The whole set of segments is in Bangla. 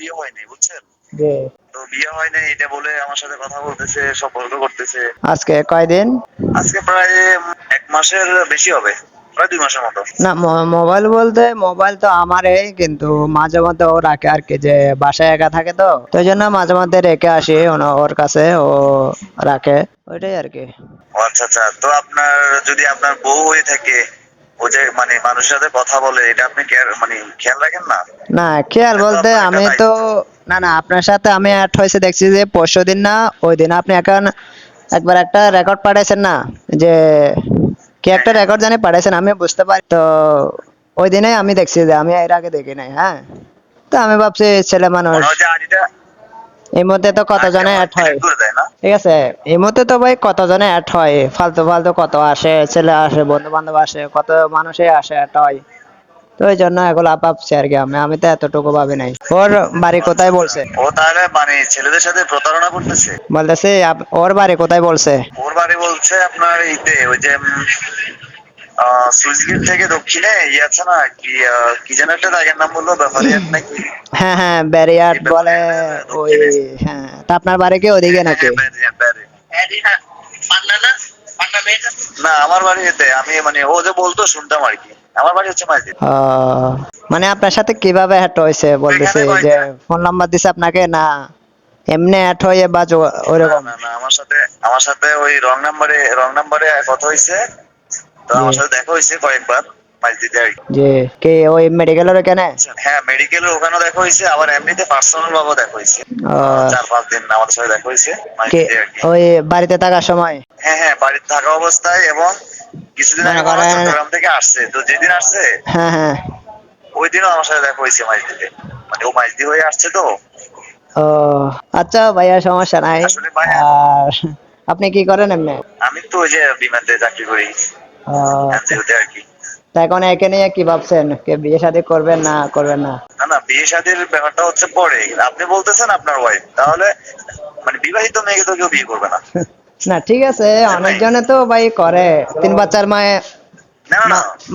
বিয়ে হয়নি বুঝছেন? জি। তো বিয়ে হয়নি এটা বলে আমার সাথে কথা বলতেছে সম্পর্ক করতেছে। আজকে কয়দিন? আজকে প্রায় এক মাসের বেশি হবে না মোবাইল বলতে মোবাইল তো আমারই কিন্তু মাঝে মধ্যে ও রাখে আর কি যে বাসায় একা থাকে তো। তো জন্য মাঝে মধ্যে রেখে আসি ওর কাছে ও রাখে ওইটাই আর কি। আচ্ছা আচ্ছা। তো আপনার যদি আপনার বউ হয়ে থাকে মানে মানুষের সাথে কথা বলে এটা আপনি মানে খেয়াল রাখেন না? না খেয়াল বলতে আমি তো না না আপনার সাথে আমি অ্যাড হয়েছে দেখছি যে পরশু দিন না ওই দিন আপনি এখন একবার একটা রেকর্ড পাঠাইছেন না যে কি একটা রেকর্ড জানি পাঠাইছেন আমি বুঝতে পারি। তো ওই দিনে আমি দেখছি যে আমি এর আগে দেখি নাই হ্যাঁ। তো আমি ভাবছি ছেলে মানুষ মনে হয় যে আইডিটা এই মধ্যে তো কতজনে অ্যাড হয়? ঠিক আছে এই মধ্যে তো ভাই কতজনে অ্যাড হয়? ফালতু ফালতু কত আসে ছেলে আসে বন্ধু বান্ধব আসে কত মানুষই আসে অ্যাড হয়? তো ওই জন্য এগুলো ভাবছি আর কি আমি আমি তো এতটুকু ভাবি নাই। ওর বাড়ি কোথায় বলছে? ও তাহলে মানে ছেলেদের সাথে প্রতারণা করতেছে? বলতেছে ওর বাড়ি কোথায় বলছে? ওর বাড়ি বলছে আপনার ইতে ওই যে সুইচ গেট থেকে দক্ষিণে ইয়ে আছে না কি কি যেন একটা জায়গার নাম বলল ব্যাপারিয়াট নাকি? হ্যাঁ হ্যাঁ ব্যারিয়ার এই বলে ওই হ্যাঁ তা আপনার বাড়ি কি ওদিকে নাকি? হ্যাঁ, ব্যারিয়াট, ব্যারিয়াট। না আমার বাড়ি এতে আমি মানে ও যে বলতো শুনতাম আর কি। আমার বাড়ি হচ্ছে ও, মানে আপনার সাথে কীভাবে হ্যাট হয়েছে বলতেছে যে ফোন নাম্বার দিছে আপনাকে না এমনি হ্যাট হয়ে বা না না না আমার সাথে আমার সাথে ওই রং নাম্বারে রং নাম্বারে কথা হয়েছে। তো আমার সাথে দেখা হয়েছে কয়েকবার মাঝদিতে আর যে কি ওই মেডিকেলের ওখানে? হ্যাঁ মেডিকেলের দেখা হয়েছে আবার এমনিতে পার্সোনাল ভাবে দেখা হয়েছে। চার পাঁচ দিন আমাদের সাথে দেখা হয়েছে কি মাঝদিতে আর কি। ওই বাড়িতে থাকার সময়? হ্যাঁ হ্যাঁ বাড়িতে থাকা অবস্থায় এবং কিছুদিন আগে করেন- চট্টগ্রাম থেকে আসছে। তো যেদিন আসছে হ্যাঁ হ্যাঁ। ওই দিনও আমার সাথে দেখা হয়েছে মানে ও মাঝদি হয়ে আসছে তো। ও আচ্ছা ভাইয়া সমস্যা নাই। আর আপনি কি করেন এমনি? আমি তো ওই যে বিমানতে চাকরি করি। কি। তা এখন একে নিয়ে কি ভাবছেন? কে বিয়ে শাদী করবেন না করবেন না? না না বিয়ে শাদীর ব্যাপারটা হচ্ছে পরে। আপনি বলতেছেন আপনার ওয়াইফ তাহলে মানে বিবাহিত মেয়েকে তো কেউ বিয়ে করবে না। না ঠিক আছে অনেকজনে তো ভাই করে। তিন বাচ্চার মায়ে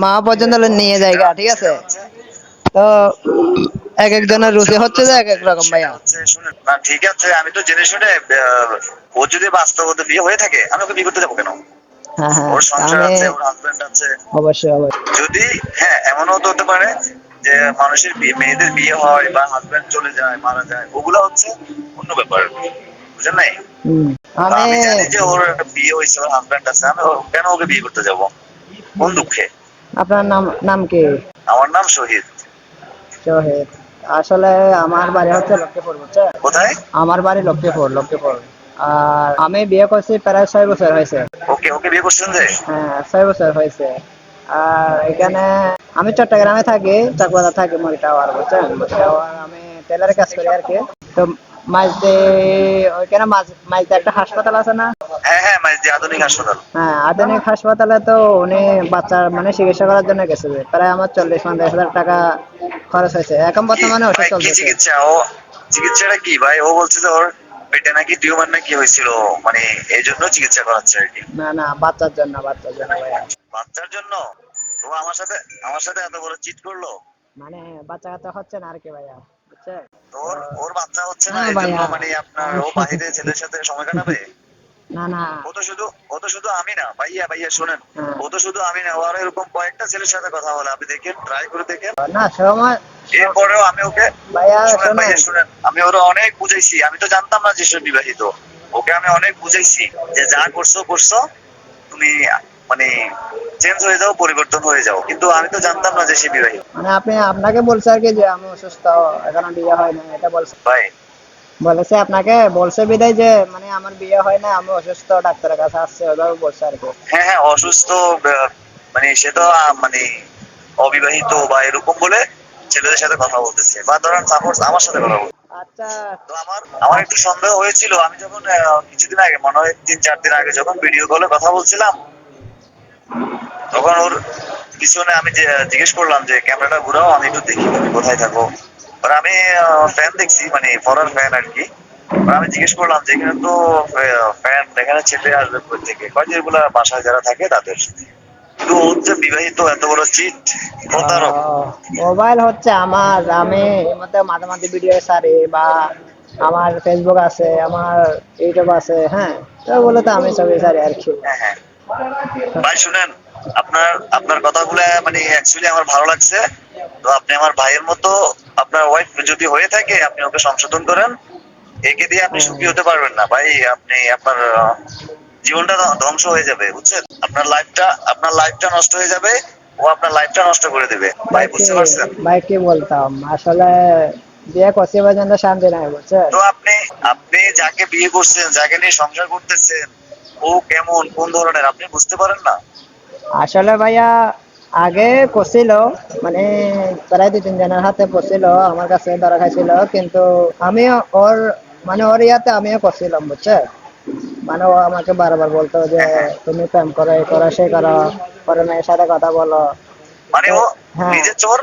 মা- পর্যন্ত নিয়ে যায়গা ঠিক আছে? তো এক একজনের রুচি হচ্ছে যে এক এক রকম ভাইয়া। ঠিক আছে আমি তো জেনে শুনে ও যদি বাস্তবতা বিয়ে হয়ে থাকে আমি ওকে বিয়ে করতে যাব কেন? হ্যাঁ হ্যাঁ ওর সংসার আছে ওর হাজবেন্ড আছে। অবশ্যই অবশ্যই। যদি হ্যাঁ এমনও হতে পারে যে মানুষের মেয়েদের বিয়ে হয় বা হাজবেন্ড চলে যায় মারা যায় ওগুলো হচ্ছে অন্য ব্যাপার। বুঝলেন নাই? আমি আমি জানি যে ওর বিয়ে হয়েছে ওর হাজবেন্ড আছে আমি কেন ওকে বিয়ে করতে যাব? কোন দুঃখে? আপনার নাম নাম কি? আমার নাম শহীদ। শহীদ। আসলে আমার বাড়ি হচ্ছে লক্ষ্মীপুর বুঝছেন? কোথায়? আমার বাড়ি লক্ষ্মীপুর লক্ষ্মীপুর। আর আমি বিয়ে করছি প্রায় ছয় বছর হয়েছে। ওকে ওকে বিয়ে করছেন যে? হ্যাঁ ছয় বছর হয়েছে। আর এখানে আমি চট্টগ্রামে থাকি চাকবাদা থাকি মরি টাওয়ার বুঝছেন? টাওয়ার আমি কাজ করি আর কি। তো মাঝতে ওইখানে মাঝ মাঝতে একটা হাসপাতাল আছে না? হ্যাঁ হ্যাঁ মাইজদি আধুনিক হাসপাতাল। হ্যাঁ আধুনিক হাসপাতালে তো উনি বাচ্চার মানে চিকিৎসা করার জন্য গেছে প্রায় আমার চল্লিশ পঞ্চাশ হাজার টাকা খরচ হয়েছে। এখন বর্তমানে ওষুধ চলতেছে। চিকিৎসা? ও চিকিৎসাটা কি ভাই? ও বলছে যে ওর পেটে নাকি টিউমার নাকি হয়েছিল? মানে এই জন্য চিকিৎসা করাচ্ছে আর কি। না না বাচ্চার জন্য বাচ্চার জন্য ভাইয়া বাচ্চার জন্য? ও আমার সাথে আমার সাথে এত বড় চিট করল? মানে বাচ্চা কাচ্চা হচ্ছে না আর কি ভাইয়া বুঝছেন? তোর ওর ওর বাচ্চা হচ্ছে না না এই জন্য মানে আপনার ও বাহিরে ছেলের সাথে সময় কাটাবে? না না। ও তো শুধু ও তো শুধু আমি না ভাইয়া ভাইয়া শোনেন। হ্যাঁ। ও তো শুধু আমি না ও এরকম কয়েকটা ছেলের সাথে কথা বলে। আপনি দেখেন ট্রাই করে দেখেন। না সময় এরপরেও আমি ওকে ভাইয়া ভাইয়া শুনেন। আমি ওরা অনেক বুঝাইছি। আমি তো জানতাম না যে সে বিবাহিত। ওকে আমি অনেক বুঝাইছি যে যা করছ করছ। তুমি মানে চেঞ্জ হয়ে যাও পরিবর্তন হয়ে যাও। কিন্তু আমি তো জানতাম না যে সে বিবাহিত। মানে আপনি আপনাকে বলছে আর কি যে আমি অসুস্থ এখনও বিয়ে হয় না এটা বলছে। ভাই বলেছে আপনাকে বলছে বিদায় যে মানে আমার বিয়ে হয় না আমি অসুস্থ ডাক্তারের কাছে আসছে ওইভাবে বলছে আর কি। হ্যাঁ হ্যাঁ অসুস্থ মানে সে তো মানে অবিবাহিত বা এরকম বলে ছেলেদের সাথে কথা বলতেছে বা ধরেন সাপোজ আমার সাথে কথা বলছে আচ্ছা। তো আমার আমার একটু সন্দেহ হয়েছিল আমি যখন কিছুদিন আগে মনে হয় তিন চার দিন আগে যখন ভিডিও কলে কথা বলছিলাম তখন ওর পিছনে আমি জিজ্ঞেস করলাম যে ক্যামেরাটা ঘুরাও আমি একটু দেখি তুমি কোথায় থাকো? আমি ফ্যান দেখছি মানে ফরার ফ্যান আর কি আমি জিজ্ঞেস করলাম যে এখানে তো ফ্যান এখানে ছেলে আসবে থেকে? কয় বাসায় যারা থাকে তাদের কিন্তু হচ্ছে বিবাহিত এত বড় চিট প্রতারক। মোবাইল হচ্ছে আমার আমি মধ্যে মাঝে মাঝে ভিডিও ছাড়ি বা আমার ফেসবুক আছে আমার ইউটিউব আছে হ্যাঁ ওগুলো তো আমি সবই ছাড়ি আর কি। হ্যাঁ হ্যাঁ। ভাই শুনেন আপনার আপনার কথাগুলো মানে অ্যাকচুয়ালি আমার ভালো লাগছে। তো আপনি আমার ভাইয়ের মতো আপনার ওয়াইফ যদি হয়ে থাকে আপনি ওকে সংশোধন করেন। একে দিয়ে আপনি সুখী হতে পারবেন না। ভাই আপনি আপনার জীবনটা ধ্বংস হয়ে যাবে বুঝছেন? আপনার লাইফটা আপনার লাইফটা নষ্ট হয়ে যাবে ও আপনার লাইফটা নষ্ট করে দেবে। ভাই বুঝতে পারছেন? ভাই কি বলতাম আসলে বিয়ে করছি পর্যন্ত শান্তি নাই বুঝছেন তো আপনি আপনি যাকে বিয়ে করছেন যাকে নিয়ে সংসার করতেছেন ও কেমন কোন ধরনের আপনি বুঝতে পারেন না? আসলে ভাইয়া আগে করছিল মানে প্রায় দুই তিন জনের হাতে পড়ছিল আমার কাছে ধরা খাইছিল। কিন্তু আমি ওর মানে ওর ইয়াতে আমিও করছিলাম বুঝছে? মানে ও আমাকে বারবার বলতো যে তুমি প্রেম করো এই করো সে করো পরে মেয়ের সাথে কথা বলো। মানে ও হ্যাঁ। নিজে চোর?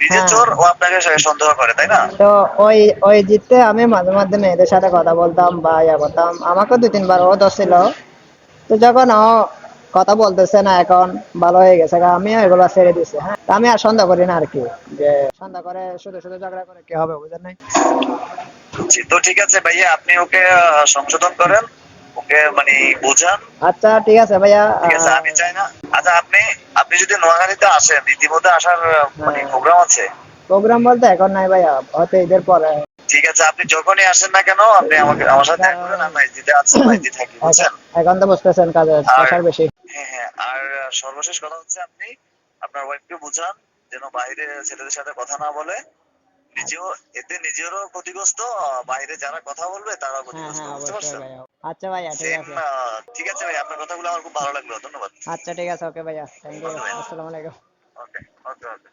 হ্যাঁ। চোর ও আপনাকে সন্দেহ করে তাই না? তো ওই ওই জিততে আমি মাঝে মাঝে মেয়েদের সাথে কথা বলতাম বা ইয়া করতাম। আমাকে দুই তিনবার ও ধরছিল। তো যখন ও কথা বলতেছে না এখন ভালো হয়ে গেছে। আমি এগুলো ছেড়ে দিছি হ্যাঁ? আমি আর সন্দেহ করি না আর কি। যে সন্দেহ করে শুধু শুধু ঝগড়া করে কি হবে বুঝেন নাই? তো ঠিক আছে ভাইয়া আপনি ওকে সংশোধন করেন ওকে মানে বোঝান। আচ্ছা ঠিক আছে ভাইয়া ঠিক আছে আমি চাই না। আচ্ছা আপনি আপনি যদি নোয়াখালীতে আসেন ইতিমধ্যে আসার মানে হ্যাঁ। প্রোগ্রাম আছে? প্রোগ্রাম বলতে এখন নাই ভাইয়া হয়তো ঈদের পরে। ঠিক আছে আপনি যখনই আসেন না কেন আপনি আমাকে আমার সাথে দেখা করেন আমি আছি মাইজি থাকি বুঝছেন? এখন তো বুঝতেছেন কাজে প্রেশার বেশি। হ্যাঁ হ্যাঁ। আর সর্বশেষ কথা হচ্ছে আপনি আপনার ওয়াইফকে বুঝান যেন বাইরে ছেলেদের সাথে কথা না বলে। নিজেও এতে নিজেরও ক্ষতিগ্রস্ত বাইরে যারা কথা বলবে তারাও হ্যাঁ ক্ষতিগ্রস্ত। বুঝতে পারছেন? ভাইয়া। আচ্ছা ভাইয়া ঠিক আছে। ঠিক আছে ভাই আপনার কথাগুলো আমার খুব ভালো লাগল। ধন্যবাদ। আচ্ছা ঠিক আছে ওকে ভাইয়া। থ্যাংক ইউ আসসালামু আলাইকুম। ওকে ওকে ওকে।